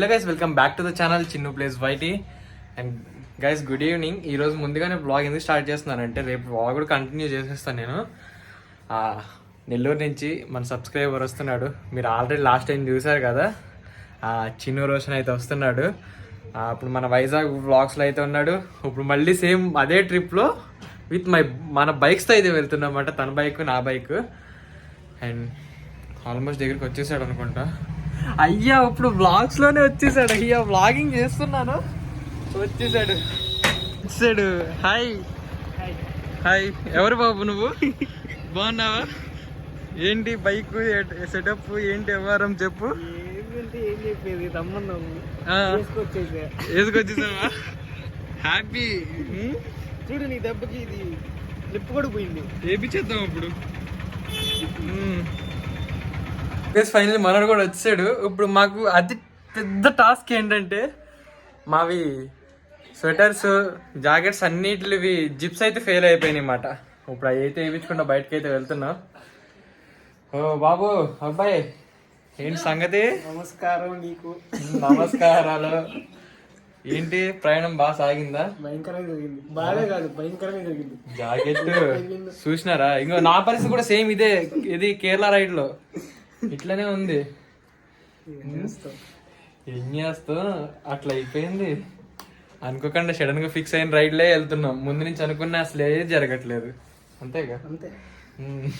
Hello guys welcome back to the channel Chinnu places YT and guys good evening ఈ రోజు ముందుగానే blog ఎందుకు start చేస్తున్నాను అంటే రేపు బ్లాగ్ కూడా కంటిన్యూ చేసేస్తాను నేను. నెల్లూరు నుంచి మన సబ్స్క్రైబర్ వస్తున్నాడు. మీరు ఆల్రెడీ లాస్ట్ టైం చూసారు కదా? చిన్ను రోషన్ అయితే వస్తున్నాడు. అప్పుడు మన వైజాగ్ వ్లాగ్స్లో అయితే ఉన్నాడు. ఇప్పుడు మళ్ళీ సేమ్ అదే ట్రిప్లో విత్ మై మన బైక్స్తో అయితే వెళ్తున్నామంట తన బైక్ నా బైక్ అండ్ ఆల్మోస్ట్ దగ్గరికి వచ్చేసాడు అనుకుంటా. అయ్యా ఇప్పుడు వ్లాగ్స్లోనే వచ్చేసాడు. అయ్యా వ్లాగింగ్ చేస్తున్నాను. వచ్చేసాడు. వచ్చాడు హాయ్ హాయ్ ఎవరు బాబు నువ్వు? బాగున్నావా? ఏంటి బైక్ సెటప్ ఏంటి వ్యవహారం చెప్పు. ఏం చెప్పేది? వేసుకొచ్చేసావా? హ్యాపీ చూడు నీ దెబ్బకి ఇది లిప్ కూడా పోయింది. చేద్దాం ఇప్పుడు. ఫైనల్ మనోడు కూడా వచ్చాడు. ఇప్పుడు మాకు అతి పెద్ద టాస్క్ ఏంటంటే మావి స్వెటర్స్ జాకెట్స్ అన్నిటివి జిప్స్ అయితే ఫెయిల్ అయిపోయినాయి అన్నమాట. ఇప్పుడు అవి అయితే వేయించకుండా బయటకి అయితే వెళ్తున్నాం. ఓ బాబు అబ్బాయి ఏంటి సంగతి? నమస్కారం నీకు. నమస్కారాలు. ఏంటి? ప్రయాణం బాగా సాగిందా? భయంకరంగా జరిగింది. బాగా కాదు భయంకరంగా జరిగింది. జాకెట్ చూసినారా? ఇంకో నా పరిస్థితి కూడా సేమ్ ఇదే ఇది కేరళ రైడ్లో ఇట్లనే ఉంది. ఏం చేస్తాం? ఏం చేస్తాం అట్లా అయిపోయింది. అనుకోకుండా సడన్గా ఫిక్స్ అయిన రైడ్ లే వెళ్తున్నాం. ముందు నుంచి అనుకున్నా అసలు ఏది జరగట్లేదు. అంతేగా? అంతే.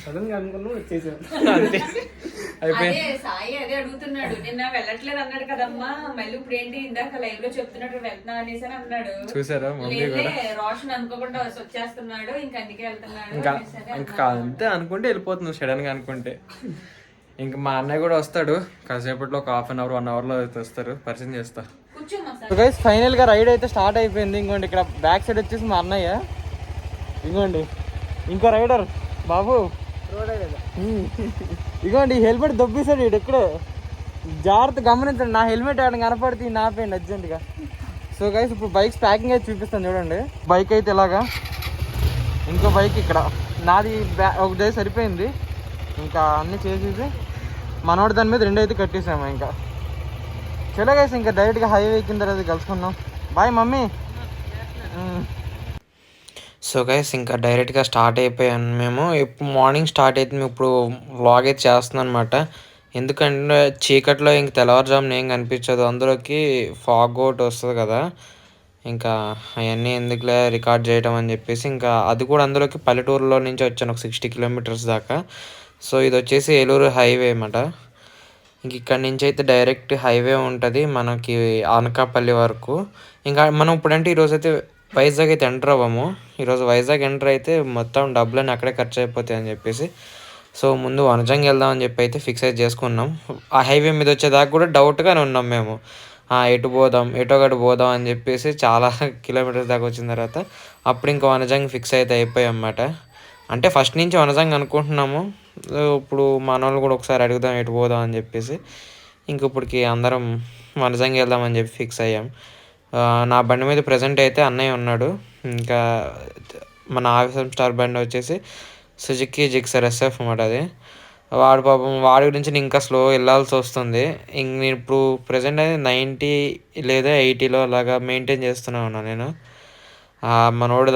సడన్గా అనుకున్నాం వచ్చేసాం. అంతే. అయిపోయింది అదే సాయి అదే అడుగుతున్నాడు. నిన్న వెళ్ళట్లేదు అన్నాడు కదమ్మా. మళ్ళీ ఇప్పుడు ఏంటి? ఇందాక లైవ్లో చెప్తున్నట్టు వెళ్తున్నా అనేసి అని అన్నాడు. చూసారా? మమ్మీ కూడా. రోషన్ అనుకోకుండా వచ్చేస్తున్నాడు. ఇంక అందుకే వెళ్తున్నాడు ఇంకా అంతే అనుకుంటే వెళ్ళిపోతున్నావు సడన్గా అనుకుంటే. ఇంకా మా అన్నయ్య కూడా వస్తాడు. కాసేపట్లో ఒక హాఫ్ అన్ అవర్ వన్ అవర్లో అయితే వస్తారు పరిచయం చేస్తా. గైస్ ఫైనల్గా రైడ్ అయితే స్టార్ట్ అయిపోయింది. ఇంకోండి ఇక్కడ బ్యాక్ సైడ్ వచ్చేసి మా అన్నయ్య. ఇంకోండి. ఇంకో రైడర్ బాబు. ఇగోండి హెల్మెట్ దొబ్బేశాడు ఇడు ఎక్కడో. జాగ్రత్త గమనించండి నా హెల్మెట్ ఆడ కనపడితే నా ఆపేయండి అర్జెంట్గా సో గైస్ ఇప్పుడు బైక్స్ ప్యాకింగ్ అయితే చూపిస్తాను చూడండి. బైక్ అయితే ఇలాగా. ఇంకో బైక్ ఇక్కడ. నాది బ్యా ఒక డే సరిపోయింది. ఇంకా అన్నీ చేసేసి మనోడు దాని మీద రెండు అయితే కట్టేసాము ఇంకా. చలో గైస్ ఇంకా డైరెక్ట్గా హైవే ఎక్కిన తర్వాత కలుసుకున్నాం బాయ్ మమ్మీ. సో గైస్ ఇంకా డైరెక్ట్గా స్టార్ట్ అయిపోయాను మేము. ఇప్పుడు మార్నింగ్ స్టార్ట్ అయితే మేము ఇప్పుడు వ్లాగ్ అయితే చేస్తున్నాం అనమాట ఎందుకంటే చీకట్లో ఇంక తెల్లవారుజామున ఏం కనిపించదు. అందులోకి ఫాగ్ అవుట్ వస్తుంది కదా. ఇంకా అవన్నీ ఎందుకులే రికార్డ్ చేయడం అని చెప్పేసి ఇంకా అది కూడా అందులోకి పల్లెటూరులో నుంచి వచ్చాను ఒక సిక్స్టీ కిలోమీటర్స్ దాకా. సో ఇది వచ్చేసి ఏలూరు హైవే అన్నమాట. ఇంక ఇక్కడ నుంచి అయితే డైరెక్ట్ హైవే ఉంటుంది మనకి అనకాపల్లి వరకు. ఇంకా మనం ఇప్పుడంటే ఈరోజు అయితే వైజాగ్ అయితే ఎంటర్ అవ్వము. ఈరోజు వైజాగ్ ఎంటర్ అయితే మొత్తం డబ్బులని అక్కడే ఖర్చు అయిపోతాయి అని చెప్పేసి. సో ముందు వనజంగి వెళ్దాం అని చెప్పి అయితే ఫిక్స్ అయితే చేసుకున్నాం. ఆ హైవే మీద వచ్చేదాకా కూడా డౌట్గానే ఉన్నాం మేము. ఎటు పోదాం ఎటో ఒకటి పోదాం అని చెప్పేసి చాలా కిలోమీటర్స్ దాకా వచ్చిన తర్వాత అప్పుడు ఇంకా వనజంగి ఫిక్స్ అయితే అయిపోయాం అన్నమాట. అంటే ఫస్ట్ నుంచి వనజంగి అనుకుంటున్నాము. ఇప్పుడు మన వాళ్ళు కూడా ఒకసారి అడుగుదాం ఎటు పోదాం అని చెప్పేసి. ఇంక ఇప్పటికి అందరం వనజంగి వెళ్దామని చెప్పి ఫిక్స్ అయ్యాం. నా బండి మీద ప్రజెంట్ అయితే అన్నయ్య ఉన్నాడు. ఇంకా మన ఆఫీసం స్టార్ బండి వచ్చేసి సుజుకి జిక్సర్ ఎస్ఎఫ్ అనమాట అది. వాడు పాపం వాడి గురించి నేను ఇంకా స్లో వెళ్ళాల్సి వస్తుంది. ఇంక నేను ఇప్పుడు ప్రజెంట్ అయితే నైంటీ లేదా ఎయిటీలో అలాగా మెయింటైన్ చేస్తూనే ఉన్నాను నేను. ఆ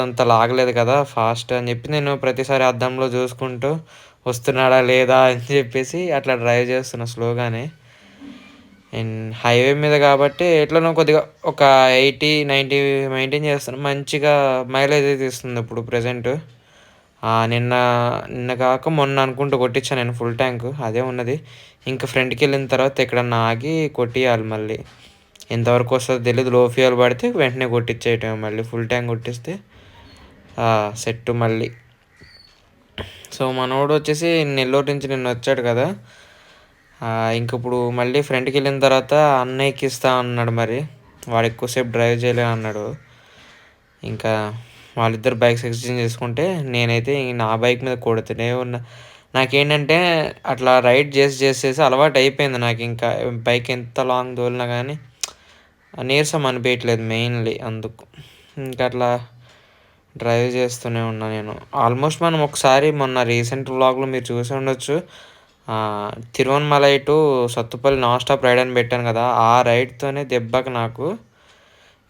అంత లాగలేదు కదా ఫాస్ట్ అని చెప్పి నేను ప్రతిసారి అద్దంలో చూసుకుంటూ వస్తున్నాడా లేదా అని చెప్పేసి అట్లా డ్రైవ్ చేస్తున్నా స్లోగానే. అండ్ హైవే మీద కాబట్టి ఎట్లనో కొద్దిగా ఒక ఎయిటీ నైంటీ మెయింటైన్ చేస్తాను మంచిగా మైలేజ్ అయితే ఇస్తుంది ఇప్పుడు ప్రజెంట్. నిన్న నిన్న కాక మొన్న అనుకుంటూ కొట్టించాను నేను ఫుల్ ట్యాంక్. అదే ఉన్నది. ఇంకా ఫ్రంట్కి వెళ్ళిన తర్వాత ఎక్కడన్నా ఆగి కొట్టియాలి మళ్ళీ. ఎంతవరకు వస్తుందో తెలియదు లో ఫ్యూయల్ పడితే వెంటనే కొట్టించేయటం మళ్ళీ. ఫుల్ ట్యాంక్ కొట్టిస్తే సెట్ మళ్ళీ. సో మనోడు వచ్చేసి నెల్లూరు నుంచి నిన్న వచ్చాడు కదా. ఇంకప్పుడు ఇంక ఇప్పుడు మళ్ళీ ఫ్రంట్కి వెళ్ళిన తర్వాత అన్నయ్యకి ఇస్తా అన్నాడు మరి. వాడు ఎక్కువసేపు డ్రైవ్ చేయలే అన్నాడు. ఇంకా వాళ్ళిద్దరు బైక్స్ ఎక్స్చేంజ్ చేసుకుంటే నేనైతే నా బైక్ మీద కొడుతూనే ఉన్నా. నాకేంటంటే అట్లా రైడ్ చేసి చేసేసి అలవాటు అయిపోయింది నాకు ఇంకా. బైక్ ఎంత లాంగ్ దోలినా కానీ నీరసం అనిపించట్లేదు మెయిన్లీ అందుకు. ఇంకా అట్లా డ్రైవ్ చేస్తూనే ఉన్నా నేను. ఆల్మోస్ట్ మనం ఒకసారి మొన్న రీసెంట్ వ్లాగ్లో మీరు చూసి ఉండొచ్చు. Tiruvannamalai to Sathupalli non stop ride అని పెట్టాను కదా ఆ రైడ్తోనే దెబ్బకి నాకు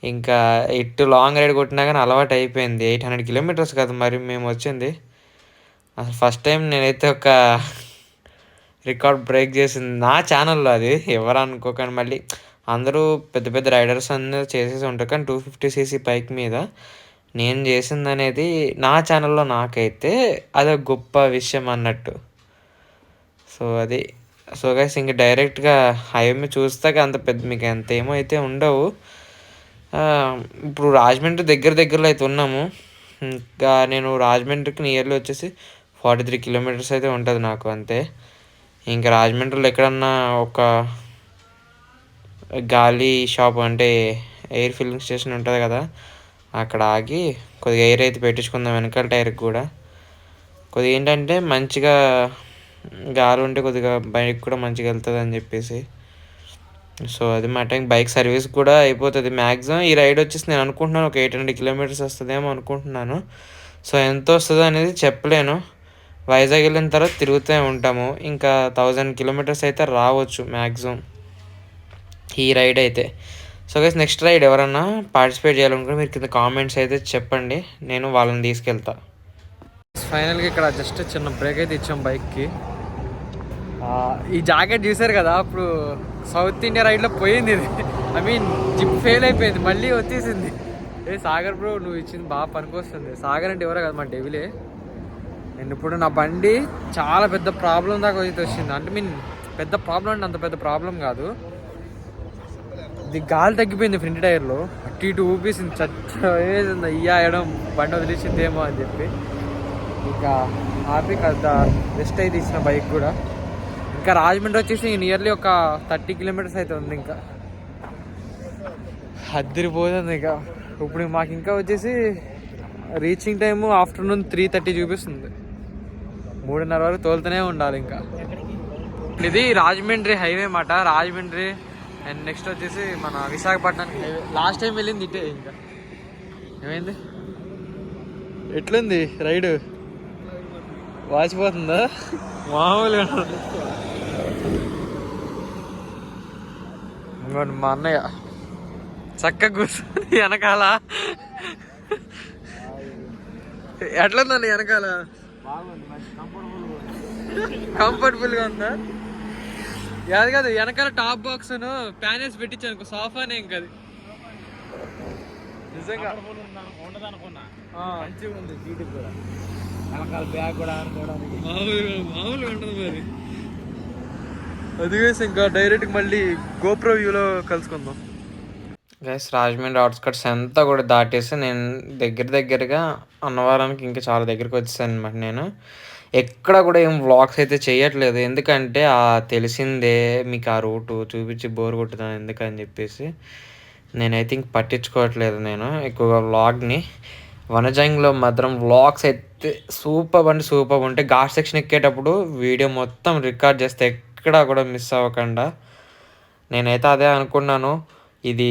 ఇంకా ఇటు లాంగ్ రైడ్ కొట్టినా కానీ అలవాటు అయిపోయింది. ఎయిట్ హండ్రెడ్ కిలోమీటర్స్ కదా మరి మేము వచ్చింది. అసలు ఫస్ట్ టైం నేనైతే ఒక రికార్డ్ బ్రేక్ చేసింది. నా ఛానల్లో అది ఎవరు అనుకోకండి మళ్ళీ. అందరూ పెద్ద పెద్ద రైడర్స్ అందరూ చేసేసి ఉంటారు. కానీ టూ ఫిఫ్టీ సీసీ బైక్ మీద నేను చేసింది అనేది నా ఛానల్లో నాకైతే అదొక గొప్ప విషయం అన్నట్టు. సో అది సో గైస్ ఇంక డైరెక్ట్గా హైవే చూస్తాక అంత పెద్ద మీకు అంత ఏమో అయితే ఉండవు. ఇప్పుడు రాజమండ్రి దగ్గర దగ్గరలో అయితే ఉన్నాము. ఇంకా నేను రాజమండ్రికి నియర్లీ వచ్చేసి ఫార్టీ త్రీ కిలోమీటర్స్ అయితే ఉంటుంది నాకు అంతే. ఇంకా రాజమండ్రిలో ఎక్కడన్నా ఒక గాలి షాప్ అంటే ఎయిర్ ఫిల్లింగ్ స్టేషన్ ఉంటుంది కదా అక్కడ ఆగి కొద్దిగా ఎయిర్ అయితే పెట్టించుకుందాం వెనకాల టైర్కి కూడా. కొద్దిగా ఏంటంటే మంచిగా గాలి ఉంటే కొద్దిగా బైక్ కూడా మంచిగా వెళ్తుంది అని చెప్పేసి. సో అది మాట బైక్ సర్వీస్ కూడా అయిపోతుంది మ్యాక్సిమం ఈ రైడ్ వచ్చేసి నేను అనుకుంటున్నాను ఒక ఎయిట్ హండ్రెడ్ కిలోమీటర్స్ వస్తుందేమో అనుకుంటున్నాను. సో ఎంత వస్తుందో అనేది చెప్పలేను. వైజాగ్ వెళ్ళిన తర్వాత తిరుగుతూ ఉంటాము. ఇంకా థౌజండ్ కిలోమీటర్స్ అయితే రావచ్చు మ్యాక్సిమం ఈ రైడ్ అయితే. సో గైస్ నెక్స్ట్ రైడ్ ఎవరన్నా పార్టిసిపేట్ చేయాలనుకుంటే మీరు కింద కామెంట్స్ అయితే చెప్పండి. నేను వాళ్ళని తీసుకెళ్తా. ఫైనల్గా ఇక్కడ జస్ట్ చిన్న బ్రేక్ అయితే ఇచ్చాం బైక్కి ఈ జాకెట్ చూసారు కదా అప్పుడు సౌత్ ఇండియా రైడ్లో పోయింది ఇది. ఐ మీన్ జిప్ ఫెయిల్ అయిపోయింది మళ్ళీ వచ్చేసింది. ఏ సాగర్ బ్రో నువ్వు ఇచ్చింది బాగా పనికొస్తుంది. సాగర్ అంటే ఎవరో కదా మా డెవిలే నేను ఇప్పుడు నా బండి చాలా పెద్ద ప్రాబ్లం దాకా అయితే వచ్చింది అంటే మీన్ పెద్ద ప్రాబ్లం అంటే అంత పెద్ద ప్రాబ్లం కాదు. ఇది గాలి తగ్గిపోయింది ఫ్రంట్ టైర్లో. అటు ఇటు ఊపేసింది చచ్చేసింది అయ్యా ఎడం బండి వదిలేసిందేమో అని చెప్పి. ఇంకా ఆపి కాస్త రెస్ట్ అయితే ఇచ్చిన బైక్ కూడా. ఇంకా రాజమండ్రి వచ్చేసి నియర్లీ ఒక థర్టీ కిలోమీటర్స్ అయితే ఉంది ఇంకా. అద్దరిపోతుంది ఇక. ఇప్పుడు మాకు ఇంకా వచ్చేసి reaching time afternoon three thirty చూపిస్తుంది. మూడున్నర వరకు తోలుతూనే ఉండాలి ఇంకా. ఇది రాజమండ్రి హైవే మాట రాజమండ్రి అండ్ నెక్స్ట్ వచ్చేసి మన విశాఖపట్నానికి హైవే. లాస్ట్ టైం వెళ్ళింది ఇటే ఇంకా. ఏమైంది? ఎట్లుంది రైడ్? వాచిపోతుందా? మామూలుగా. ఇంకోటి మా అన్నయ్య చక్కగా కూర్చొని వెనకాల. ఎట్లుందండి వెనకాల? కంఫర్టబుల్గా ఉందా? యాది కాదు వెనకాల టాప్ బాక్స్ ప్యాన్ వేసి పెట్టించాను సోఫానే ఇంకా అది. నిజంగా. ఆ. ఉంది సీటు కూడా. వెనకాల బ్యాగ్ కూడా ఆనుకోవడానికి మామూలుగా మామూలుగా ఉంటుంది మరి. అది వేసి ఇంకా డైరెక్ట్ మళ్ళీ గోప్రో వ్యూలో కలుసుకుందాం. గైస్ రాజమండ్రి అవుట్స్కట్స్ అంతా కూడా దాటేసి నేను దగ్గర దగ్గరగా అన్నవరానికి ఇంకా చాలా దగ్గరికి వచ్చేసాను అనమాట నేను. ఎక్కడ కూడా ఏం వ్లాగ్స్ అయితే చేయట్లేదు. ఎందుకంటే ఆ తెలిసిందే మీకు ఆ రూటు చూపించి బోర్ కొట్టుతాను ఎందుకని చెప్పేసి నేనైతే ఇంక పట్టించుకోవట్లేదు నేను. ఎక్కువగా వ్లాగ్ని వనజంగ్లో మాత్రం వ్లాగ్స్ అయితే సూపర్ అంటే సూపర్ ఉంటే ఘాట్ సెక్షన్ ఎక్కేటప్పుడు వీడియో మొత్తం రికార్డ్ చేస్తే ఎక్కడా కూడా మిస్ అవ్వకుండా. నేనైతే అదే అనుకున్నాను. ఇది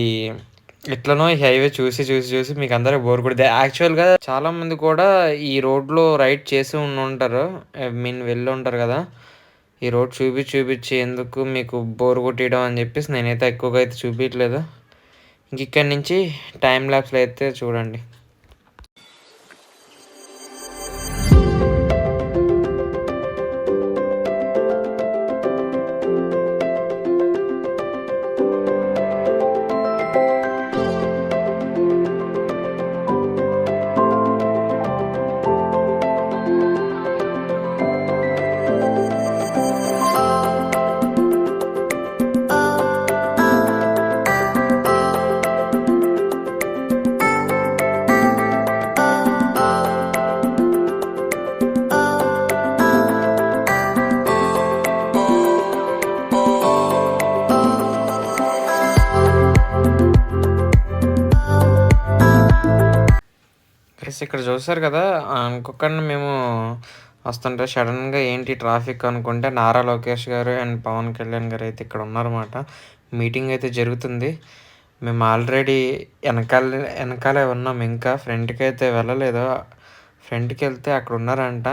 ఎట్లనో ఈ హైవే చూసి చూసి చూసి మీకు అందరూ బోర్ కొడితే యాక్చువల్గా చాలా మంది కూడా ఈ రోడ్లో రైడ్ చేసి ఉండి ఉంటారు ఐ మీన్ వెళ్ళి ఉంటారు కదా. ఈ రోడ్ చూపించి చూపించి ఎందుకు మీకు బోర్ కొట్టేయడం అని చెప్పేసి నేనైతే ఎక్కువగా అయితే చూపించలేదు ఇంక ఇక్కడి నుంచి టైం ల్యాబ్స్లో అయితే చూడండి. చూసారు కదా అనుకోకుండా మేము వస్తుంటే సడన్గా ఏంటి ట్రాఫిక్ అనుకుంటే నారా లోకేష్ గారు అండ్ పవన్ కళ్యాణ్ గారు అయితే ఇక్కడ ఉన్నారన్నమాట. మీటింగ్ అయితే జరుగుతుంది. మేము ఆల్రెడీ వెనకాల వెనకాలే ఉన్నాం. ఇంకా ఫ్రంట్కి అయితే వెళ్ళలేదు. ఫ్రంట్కి వెళ్తే అక్కడ ఉన్నారంట.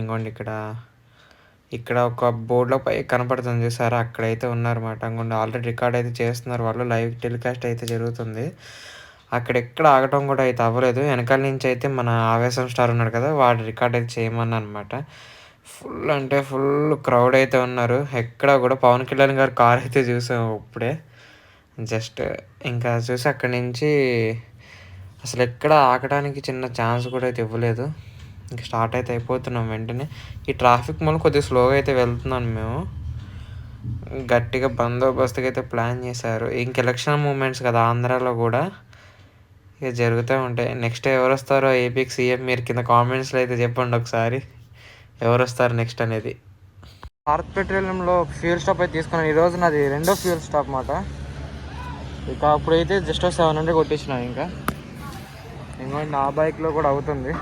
ఇంకోండి ఇక్కడ ఇక్కడ ఒక బోర్డులో పై కనపడుతుంది చూసారా? అక్కడైతే ఉన్నారన్నమాట. ఇంకోండి ఆల్రెడీ రికార్డ్ అయితే చేస్తున్నారు వాళ్ళు. లైవ్ టెలికాస్ట్ అయితే జరుగుతుంది. అక్కడెక్కడ ఆగటం కూడా అయితే అవ్వలేదు. వెనకాల నుంచి అయితే మన ఆవేశం స్టార్ ఉన్నాడు కదా వాడు రికార్డ్ అయితే చేయమన్న అనమాట ఫుల్ అంటే ఫుల్ క్రౌడ్ అయితే ఉన్నారు. ఎక్కడ కూడా పవన్ కళ్యాణ్ గారు కార్ అయితే చూసాం ఇప్పుడే. జస్ట్ ఇంకా చూసి అక్కడి నుంచి అసలు ఎక్కడ ఆగడానికి చిన్న ఛాన్స్ కూడా అయితే ఇవ్వలేదు. ఇంక స్టార్ట్ అయితే అయిపోతున్నాం వెంటనే. ఈ ట్రాఫిక్ మూలం కొద్దిగా స్లోగా అయితే వెళ్తున్నాను మేము. గట్టిగా బందోబస్తుగా అయితే ప్లాన్ చేశారు. ఇంక ఎలక్షన్ మూమెంట్స్ కదా ఆంధ్రాలో కూడా. ఇక జరుగుతూ ఉంటాయి. నెక్స్ట్ ఎవరు వస్తారో ఏపీకి సీఎం మీరు కింద కామెంట్స్లో అయితే చెప్పండి ఒకసారి. ఎవరు వస్తారు నెక్స్ట్ అనేది భారత్ పెట్రోలియంలో ఫ్యూల్ స్టాప్ అయితే తీసుకున్నాను. ఈరోజు నాది రెండో ఫ్యూల్ స్టాప్ మాట. ఇక అప్పుడైతే జస్ట్ సెవెన్ హండ్రెడ్ కొట్టించిన ఇంకా. ఇంకో నా బైక్లో కూడా అవుతుంది.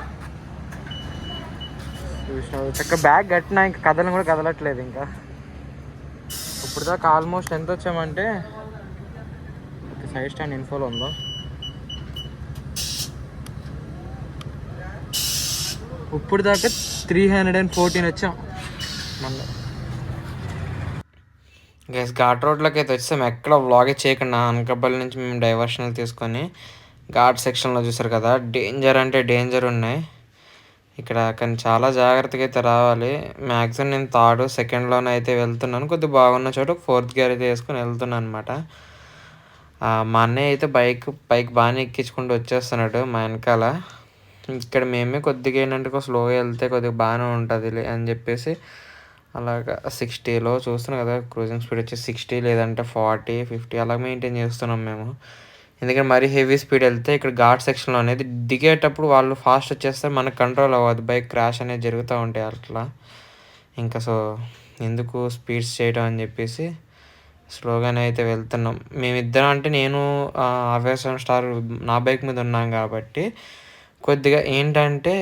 చూసినావు చక్కగా బ్యాగ్ కట్టినా ఇంకా కదలను కూడా కదలట్లేదు ఇంకా. ఇప్పుడు దాకా ఆల్మోస్ట్ ఎంత వచ్చామంటే సైడ్ స్టాండ్ ఇన్ఫోలో ఉందో? ఇప్పుడు దాకా త్రీ హండ్రెడ్ అండ్ ఫోర్టీన్ వచ్చాం. మళ్ళీ. గైస్ ఘాట్ రోడ్లోకి అయితే వచ్చేసాం. ఎక్కడ వ్లాగే చేయకుండా అనకాపల్లి నుంచి మేము డైవర్షన్లు తీసుకొని ఘాట్ సెక్షన్లో చూసారు కదా. డేంజర్ అంటే డేంజర్ ఉన్నాయి. ఇక్కడ కానీ చాలా జాగ్రత్తగా అయితే రావాలి. మ్యాక్సిమం నేను థర్డ్ సెకండ్లోనే అయితే వెళ్తున్నాను. కొద్దిగా బాగున్న చోట ఫోర్త్ గేర్ అయితే వేసుకొని వెళ్తున్నాను అనమాట మా అన్నయ్య అయితే బైక్ బైక్ బాగానే ఎక్కించుకుంటూ వచ్చేస్తున్నాడు మా వెనకాల. ఇక్కడ మేమే కొద్దిగా ఏంటంటే స్లోగా వెళ్తే కొద్దిగా బాగానే ఉంటుంది అని చెప్పేసి అలాగా సిక్స్టీలో చూస్తున్నాం కదా క్రూజింగ్ స్పీడ్ వచ్చి సిక్స్టీ లేదంటే ఫార్టీ ఫిఫ్టీ అలా మెయింటైన్ చేస్తున్నాం మేము. ఎందుకంటే మరీ హెవీ స్పీడ్ వెళ్తే ఇక్కడ ఘాట్ సెక్షన్లో అనేది దిగేటప్పుడు వాళ్ళు ఫాస్ట్ వచ్చేస్తే మనకు కంట్రోల్ అవ్వదు బైక్ క్రాష్ అనేది జరుగుతూ ఉంటాయి అట్లా. ఇంకా సో ఎందుకు స్పీడ్స్ చేయడం అని చెప్పేసి స్లోగానే అయితే వెళ్తున్నాం. మేమిద్దరం అంటే నేను ఆవేశం స్టార్ నా బైక్ మీద ఉన్నాం కాబట్టి కొద్దిగా ఏంటంటే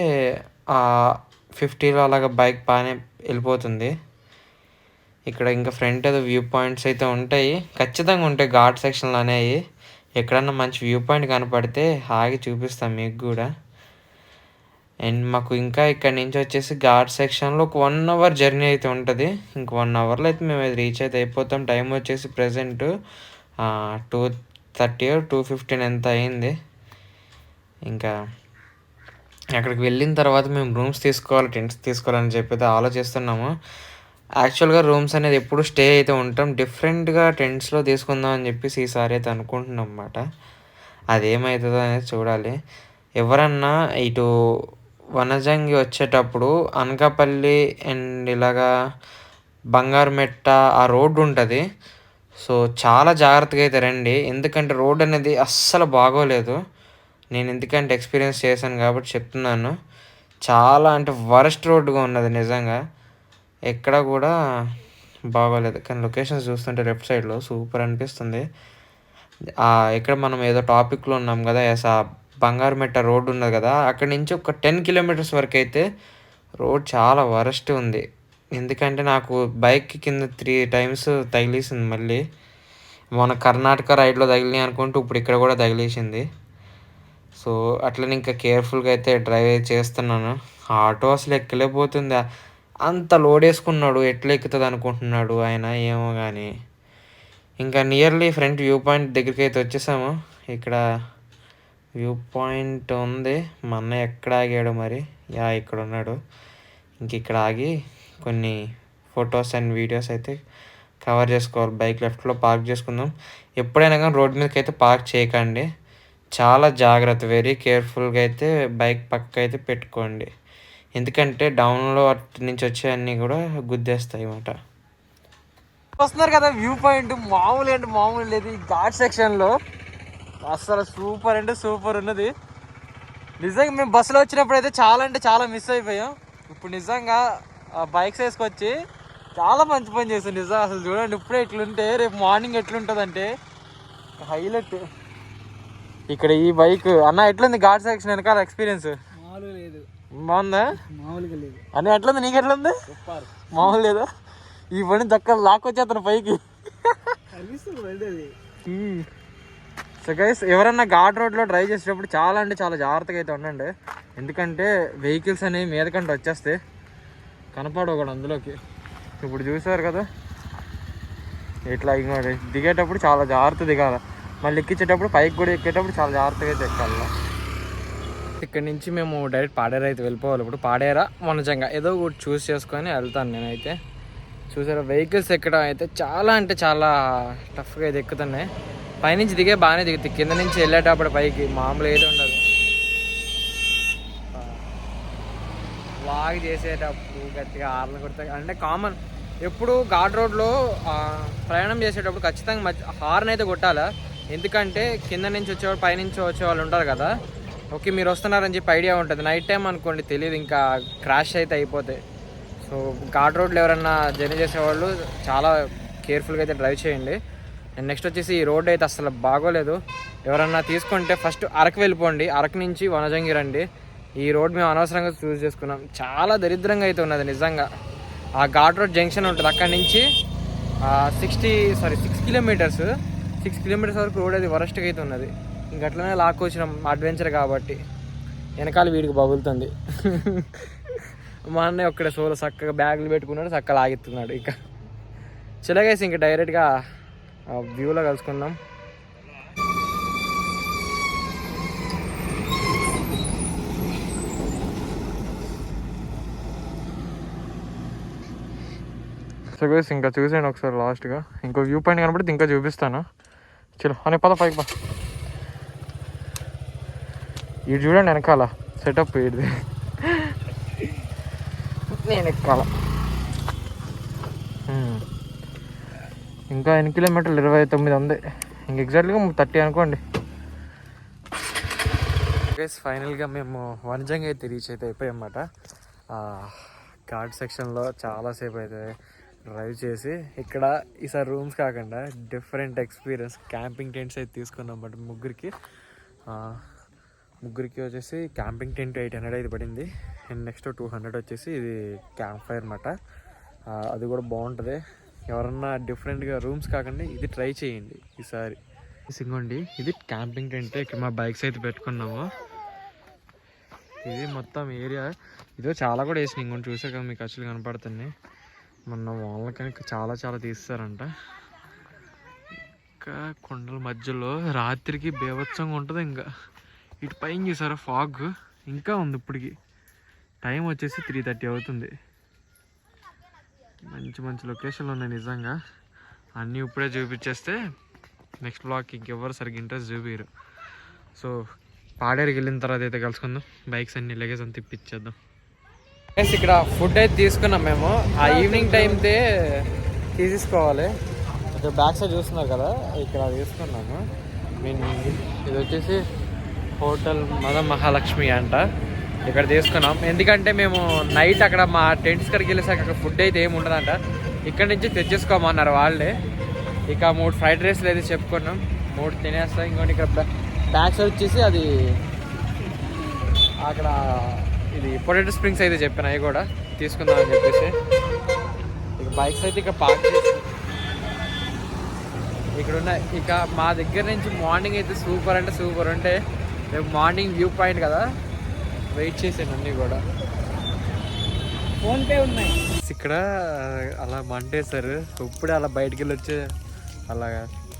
ఫిఫ్టీలో అలాగ బైక్ బాగానే వెళ్ళిపోతుంది. ఇక్కడ ఇంకా ఫ్రంట్ ఏదో వ్యూ పాయింట్స్ అయితే ఉంటాయి. ఖచ్చితంగా ఉంటాయి ఘాట్ సెక్షన్లు అనేవి. ఎక్కడన్నా మంచి వ్యూ పాయింట్ కనపడితే ఆగి చూపిస్తాం మీకు కూడా. అండ్ మాకు ఇంకా ఇక్కడ నుంచి వచ్చేసి ఘాట్ సెక్షన్లో ఒక వన్ అవర్ జర్నీ అయితే ఉంటుంది. ఇంక వన్ అవర్లో అయితే మేము రీచ్ అయితే అయిపోతాం. టైం వచ్చేసి present two thirty two fifteen ఎంత అయింది. ఇంకా అక్కడికి వెళ్ళిన తర్వాత మేము రూమ్స్ తీసుకోవాలి టెంట్స్ తీసుకోవాలని చెప్పి అయితే ఆలోచిస్తున్నాము. యాక్చువల్గా రూమ్స్ అనేది ఎప్పుడు స్టే అయితే ఉంటాం డిఫరెంట్గా టెంట్స్లో తీసుకుందాం అని చెప్పేసి ఈసారి అయితే అనుకుంటున్నాం అన్నమాట. అదేమవుతుందో అనేది చూడాలి. ఎవరన్నా ఇటు వనజంగి వచ్చేటప్పుడు అనకాపల్లి అండ్ ఇలాగా బంగారుమెట్ట ఆ రోడ్డు ఉంటుంది. సో చాలా జాగ్రత్తగా అయితే రండి. ఎందుకంటే రోడ్ అనేది అస్సలు బాగోలేదు. నేను ఎందుకంటే ఎక్స్పీరియన్స్ చేశాను కాబట్టి చెప్తున్నాను. చాలా అంటే వరస్ట్ రోడ్డుగా ఉన్నది నిజంగా. ఎక్కడ కూడా బాగోలేదు. కానీ లొకేషన్స్ చూస్తుంటే లెఫ్ట్ సైడ్లో సూపర్ అనిపిస్తుంది. ఇక్కడ మనం ఏదో టాపిక్లో ఉన్నాం కదా ఎస్ ఆ బంగారుమెట్ట రోడ్డు ఉన్నది కదా అక్కడి నుంచి ఒక టెన్ కిలోమీటర్స్ వరకు అయితే రోడ్ చాలా వరస్ట్ ఉంది. ఎందుకంటే నాకు బైక్ కింద త్రీ టైమ్స్ తగిలేసింది మళ్ళీ. మన కర్ణాటక రైడ్లో తగిలినాయి అనుకుంటూ ఇప్పుడు ఇక్కడ కూడా తగిలేసింది. సో అట్లనే ఇంకా కేర్ఫుల్గా అయితే డ్రైవ్ చేస్తున్నాను. ఆటో అసలు ఎక్కలేకపోతుంది. అంత లోడ్ వేసుకున్నాడు ఎట్లా ఎక్కుతుంది అనుకుంటున్నాడు ఆయన ఏమో కానీ ఇంకా నియర్లీ ఫ్రంట్ వ్యూ పాయింట్ దగ్గరికి అయితే వచ్చేసాము. ఇక్కడ వ్యూ పాయింట్ ఉంది. మా అన్నయ్య ఎక్కడ ఆగాడు మరి? యా ఇక్కడ ఉన్నాడు. ఇంక ఇక్కడ ఆగి కొన్ని ఫొటోస్ అండ్ వీడియోస్ అయితే కవర్ చేసుకోవాలి. బైక్ లెఫ్ట్లో పార్క్ చేసుకుందాం. ఎప్పుడైనా కానీ రోడ్ మీదకి అయితే పార్క్ చేయకండి. చాలా జాగ్రత్త వెరీ కేర్ఫుల్గా అయితే బైక్ పక్క అయితే పెట్టుకోండి. ఎందుకంటే డౌన్లో అటు నుంచి వచ్చేవన్నీ కూడా గుద్దేస్తాయి అన్నమాట వస్తున్నారు కదా వ్యూ పాయింట్ మామూలు అంటే మామూలు లేదు. ఈ ఘాట్ సెక్షన్లో అసలు సూపర్ అంటే సూపర్ ఉన్నది. నిజంగా మేము బస్సులో వచ్చినప్పుడు అయితే చాలా అంటే చాలా మిస్ అయిపోయాం. ఇప్పుడు నిజంగా బైక్స్ వేసుకొచ్చి చాలా మంచి పని చేస్తాం నిజం అసలు చూడండి ఇప్పుడే ఇట్లుంటే రేపు మార్నింగ్ ఎట్లుంటుందంటే హైలైట్ ఇక్కడ ఈ బైక్ అన్న ఎట్లుంది ఘాట్ సెక్షన్ వెనకాల ఎక్స్పీరియన్స్ లేదు. బాగుందా? మామూలుగా లేదు. అన్న ఎట్లుంది? నీకు ఎట్లుంది? మామూలు లేదా? ఈ పని దక్క లాక్కొచ్చేస్తాను పైకి. సో గైస్ ఎవరన్నా ఘాట్ రోడ్లో డ్రైవ్ చేసేటప్పుడు చాలా అంటే చాలా జాగ్రత్తగా అయితే ఉండండి. ఎందుకంటే వెహికల్స్ అనేవి మీదకంటే వచ్చేస్తాయి కనపడవు కూడా అందులోకి. ఇప్పుడు చూసారు కదా? ఇట్లా ఇంకోటి దిగేటప్పుడు చాలా జాగ్రత్త దిగాలి. మళ్ళీ ఎక్కించేటప్పుడు పైకి కూడా ఎక్కేటప్పుడు చాలా జాగ్రత్తగా అయితే ఎక్కాలి. ఇక్కడ నుంచి మేము డైరెక్ట్ పాడేరా అయితే వెళ్ళిపోవాలి. ఇప్పుడు పాడేరా? వనజంగా ఏదో ఒకటి చూస్ చేసుకొని వెళ్తాను నేనైతే. చూసారా? వెహికల్స్ ఎక్కడం అయితే చాలా అంటే చాలా టఫ్గా అయితే ఎక్కుతున్నాయి. పైనుంచి దిగే బాగానే దిగుతాయి. కింద నుంచి వెళ్ళేటప్పుడు పైకి మామూలు ఏది ఉండదు. వాగ్ చేసేటప్పుడు గట్టిగా ఆర్లు కొడతాయి. అంటే కామన్. ఎప్పుడు ఘాట్ రోడ్లో ప్రయాణం చేసేటప్పుడు ఖచ్చితంగా మధ్య హార్న్ అయితే కొట్టాలా? ఎందుకంటే కింద నుంచి వచ్చేవాళ్ళు పైనుంచి వచ్చేవాళ్ళు ఉంటారు కదా. ఓకే మీరు వస్తున్నారని చెప్పి ఐడియా ఉంటుంది. నైట్ టైం అనుకోండి తెలియదు ఇంకా క్రాష్ అయితే అయిపోతాయి సో ఘాట్ రోడ్లు ఎవరన్నా జర్నీ చేసేవాళ్ళు చాలా కేర్ఫుల్గా అయితే డ్రైవ్ చేయండి. అండ్ నెక్స్ట్ వచ్చేసి ఈ రోడ్ అయితే అసలు బాగోలేదు. ఎవరన్నా తీసుకుంటే ఫస్ట్ అరకు వెళ్ళిపోండి. అరకు నుంచి వనజంగి రండి. ఈ రోడ్ మేము అనవసరంగా చూస్ చేసుకున్నాం. చాలా దరిద్రంగా అయితే ఉన్నది నిజంగా. ఆ ఘాట్ రోడ్ జంక్షన్ ఉంటుంది. అక్కడి నుంచి sixty sorry six kilometres six kilometres వరకు రోడ్ అది వరస్ట్గా అయితే ఉన్నది. ఇంక అట్లనే లాక్కొచ్చినాం అడ్వెంచర్ కాబట్టి. వెనకాల వీడికి బగులుతుంది. మా అన్నయ్య ఒక్కడే సోలో చక్కగా బ్యాగులు పెట్టుకున్నాడు చక్కగా లాగిస్తున్నాడు ఇక. చిలగేసి ఇంకా డైరెక్ట్గా వ్యూలో కలుసుకుందాం. సో గైస్ ఇంకా చూసాను ఒకసారి లాస్ట్గా ఇంకో వ్యూ పాయింట్ కనబడితే ఇంకా చూపిస్తాను? చలో అని పద పైకి పా ఇటు చూడండి వెనకాల. సెటప్ ఇది నేను ఎక్కాల. ఇంకా ఎన్ని కిలోమీటర్లు? ఇరవై తొమ్మిది ఉంది. ఇంక ఎగ్జాక్ట్గా థర్టీ అనుకోండి. గైస్ ఫైనల్గా మేము వనజంగా అయితే రీచ్ అయితే అయిపోయామన్నమాట ఘాట్ సెక్షన్లో చాలాసేపు అయితే డ్రైవ్ చేసి ఇక్కడ ఈసారి రూమ్స్ కాకుండా డిఫరెంట్ ఎక్స్పీరియన్స్ క్యాంపింగ్ టెంట్స్ అయితే తీసుకున్నాం బట్ ముగ్గురికి. ముగ్గురికి వచ్చేసి క్యాంపింగ్ టెంట్ ఎయిట్ హండ్రెడ్ అయితే పడింది. అండ్ నెక్స్ట్ టూ హండ్రెడ్ వచ్చేసి ఇది క్యాంప్ ఫైర్ అనమాట అది కూడా బాగుంటుంది. ఎవరన్నా డిఫరెంట్గా రూమ్స్ కాకుండా ఇది ట్రై చేయండి ఈసారి. సింగోండి ఇది క్యాంపింగ్ టెంట్. ఇక్కడ మా బైక్స్ అయితే పెట్టుకున్నాము. ఇది మొత్తం ఏరియా. ఇదో చాలా కూడా వేసినాయి. ఇంకొని చూసాక మీకు అసలు కనపడుతున్నాయి. మొన్న వాళ్ళకని చాలా చాలా తీస్తారంట. ఇంకా కొండల మధ్యలో రాత్రికి బీభత్సంగా ఉంటుంది ఇంకా. ఇటు పైన చూసారా ఫాగ్? ఇంకా ఉంది ఇప్పటికి. టైం వచ్చేసి త్రీ థర్టీ అవుతుంది. మంచి మంచి లొకేషన్లు ఉన్నాయి నిజంగా. అన్నీ ఇప్పుడే చూపించేస్తే నెక్స్ట్ బ్లాగ్కి ఇంకెవ్వరు సరిగ్గా ఇంట్రెస్ట్ చూపించరు సో పాడేరుకి వెళ్ళిన తర్వాత అయితే కలుసుకుందాం. బైక్స్ అన్ని లగేజ్ అంతా తిప్పించేద్దాం ఇప్పించేద్దాం ఇక్కడ ఫుడ్ అయితే తీసుకున్నాం మేము. ఆ ఈవినింగ్ టైంతే తీసుకోవాలి ఇక్కడ బ్యాక్ సైడ్ చూస్తున్నారు కదా ఇక్కడ తీసుకున్నాము. మీన్ ఇది. వచ్చేసి హోటల్ మద మహాలక్ష్మి అంట. ఇక్కడ తీసుకున్నాం. ఎందుకంటే మేము నైట్ అక్కడ మా టెంట్స్ కడికి వెళ్ళేసరికి అక్కడ ఫుడ్ అయితే ఏమి ఉండదంట. ఇక్కడ నుంచి తెచ్చేసుకోమన్నారు వాళ్ళే. ఇక మూడు ఫ్రైడ్ రైస్లు అయితే చెప్పుకున్నాం. మూడు తినేస్తాం. ఇంకోటి ఇక్కడ బ్యాక్ సైడ్ వచ్చేసి అది అక్కడ ఇది పొటాటో స్ప్రింగ్స్ అయితే చెప్పాను అవి కూడా తీసుకుందాం అని చెప్పేసి. ఇక బైక్స్ అయితే ఇక పార్క్ చేసి ఇక్కడ ఉన్న ఇక మా దగ్గర నుంచి మార్నింగ్ అయితే సూపర్ అంటే సూపర్ ఉంటే రేపు మార్నింగ్ వ్యూ పాయింట్ కదా. వెయిట్ చేసాను అన్నీ కూడా. ఫోన్పే ఉన్నాయి. ఇక్కడ అలా మంటేశారు ఇప్పుడే అలా బయటికి వెళ్ళి వచ్చి అలా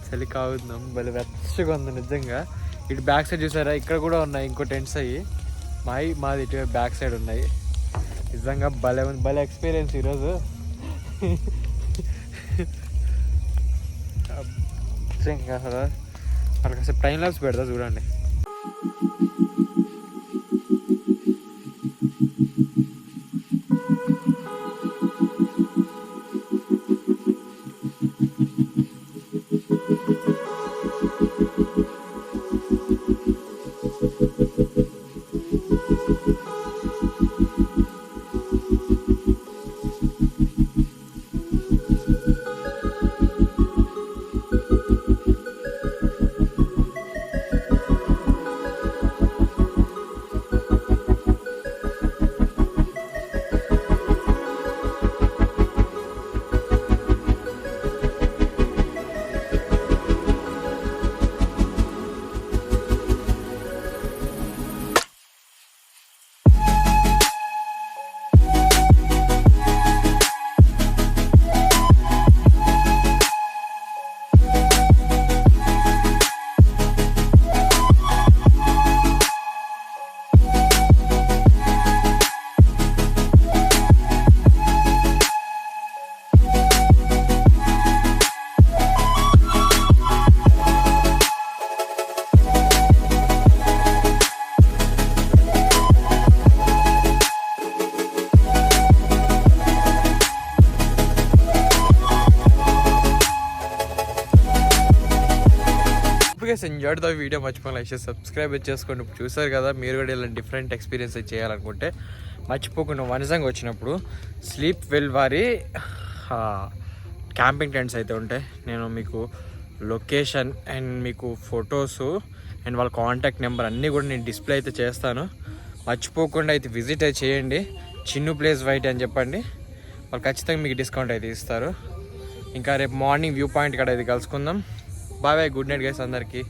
చలి కాగుతున్నాం భలే వెచ్చగా ఉంది నిజంగా. ఇటు బ్యాక్ సైడ్ చూసారా? ఇక్కడ కూడా ఉన్నాయి ఇంకో టెంట్స్ అయ్యి. మావి మాది ఇటు బ్యాక్ సైడ్ ఉన్నాయి. నిజంగా భలే ఉంది భలే ఎక్స్పీరియన్స్ ఈరోజు. ఇంకా అసలు అక్కడ అసలు టైం లాప్స్ పెడతా చూడండి. గైస్ ఎంజాయ్ ద వీడియో మర్చిపోయి లైక్ చేసి సబ్స్క్రైబ్ చేసుకోండి. ఇప్పుడు చూసారు కదా మీరు కూడా ఇలా డిఫరెంట్ ఎక్స్పీరియన్స్ చేయాలనుకుంటే మర్చిపోకుండా వనసంగా వచ్చినప్పుడు స్లీప్ వెల్ వారి క్యాంపింగ్ టెంట్స్ అయితే ఉంటాయి. నేను మీకు లొకేషన్ అండ్ మీకు ఫొటోస్ అండ్ వాళ్ళ కాంటాక్ట్ నెంబర్ అన్నీ కూడా నేను డిస్ప్లే అయితే చేస్తాను. మర్చిపోకుండా అయితే విజిట్ అయితే చేయండి. చిన్ను ప్లేస్ వైట్ అని చెప్పండి. వాళ్ళు ఖచ్చితంగా మీకు డిస్కౌంట్ అయితే ఇస్తారు. ఇంకా రేపు మార్నింగ్ వ్యూ పాయింట్ కాడ అయితే కలుసుకుందాం. Bye bye good night guys అందరికీ.